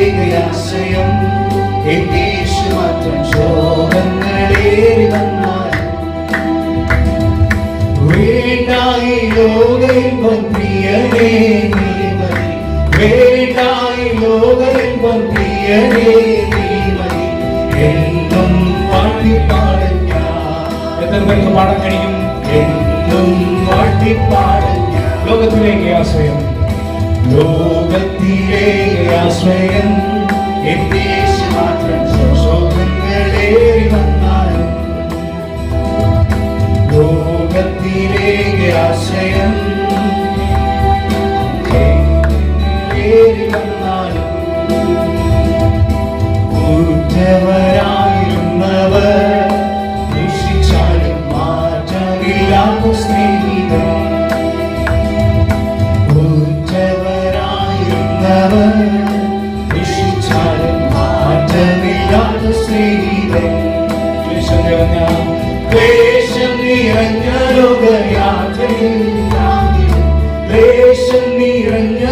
ആശ്രയം എന്റെ മാത്രം ശോകങ്ങളേറി വന്നാൽ വേണ്ടായി ലോകയിൽവൻ പ്രിയനേ നീമതി വേണ്ടായി ലോകയിൽവൻ പ്രിയനേ നീമതി എന്നും പാടിപ്പാടും എത്ര പേർക്ക് പാടാൻ കഴിയും? എന്നും പാടിപ്പാടും ലോകത്തിലേക്ക് ആശ്രയം ലോക ലോകത്തിലേക്ക് ആശ്രയം. എന്റെ മാത്രം ശോഭങ്ങളേ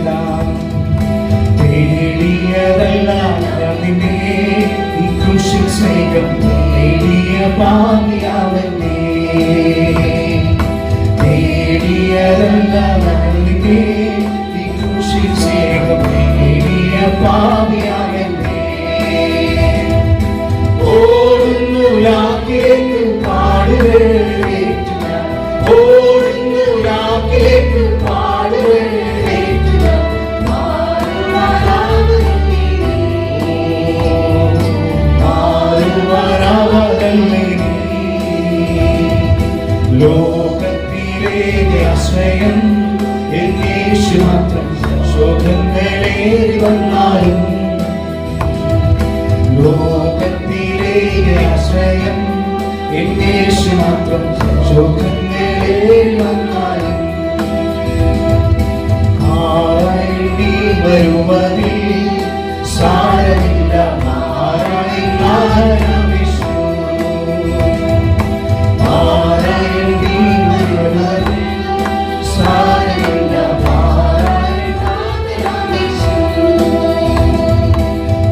തേടിയതെല്ലാം തേടിയതെല്ലാം ഈ കൃഷി സ്നേഹം നേടിയ പാപിയാവല്ലേ നേടിയതെല്ലാം ഞാൻ നിന്നെ ഈ കൃഷി സ്നേഹം നേടിയ പാപിയാവല്ലേ ഓടുന്നു ലാക്കിലേക്ക് പാടുവേറ്റുക ആശ്രയം എന്നേശു മാത്രം. ശോഭങ്ങളേറി വന്നാലും ലോകത്തിലേക്ക് ആശ്രയം എന്നേശു മാത്രം.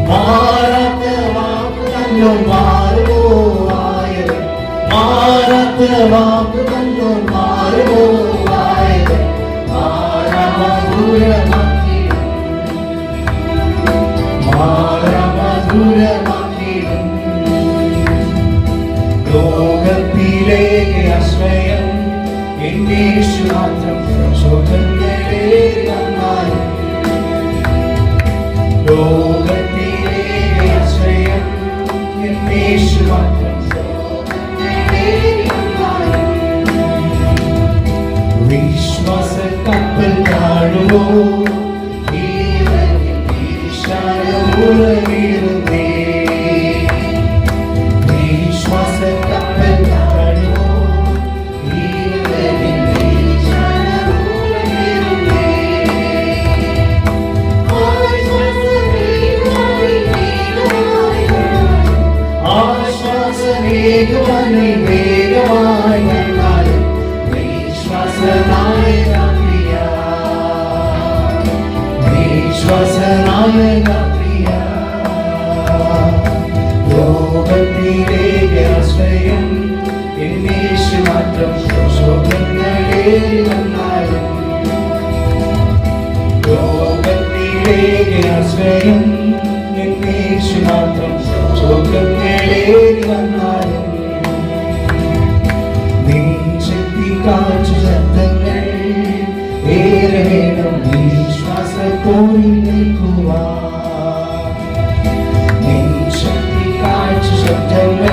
മാറാത്ത വാക്ക് തന്നു മാറുമോ ആയത് മാറാത്ത വാക്ക് തന്നു മാറുമോ ആയത് മാറമധുരമാക്കിയും മാറമധുരമാക്കിയും ലോകത്തിലേക്ക് ആശ്രയം എന്നേശു മാത്രം ശോഭങ്ങളേ വന്നാലും Lord. വിശ്വാസനായ പ്രിയ ലോകത്തിലേക്ക് ആശ്രയം എന്നേശു ശോഭങ്ങളേ വന്നാലും ലോകത്തിലേക്ക് ആശ്രയം എന്നേശു മാത്രം ശോകങ്ങളേറി വന്നാലും നിൻ ശക്തി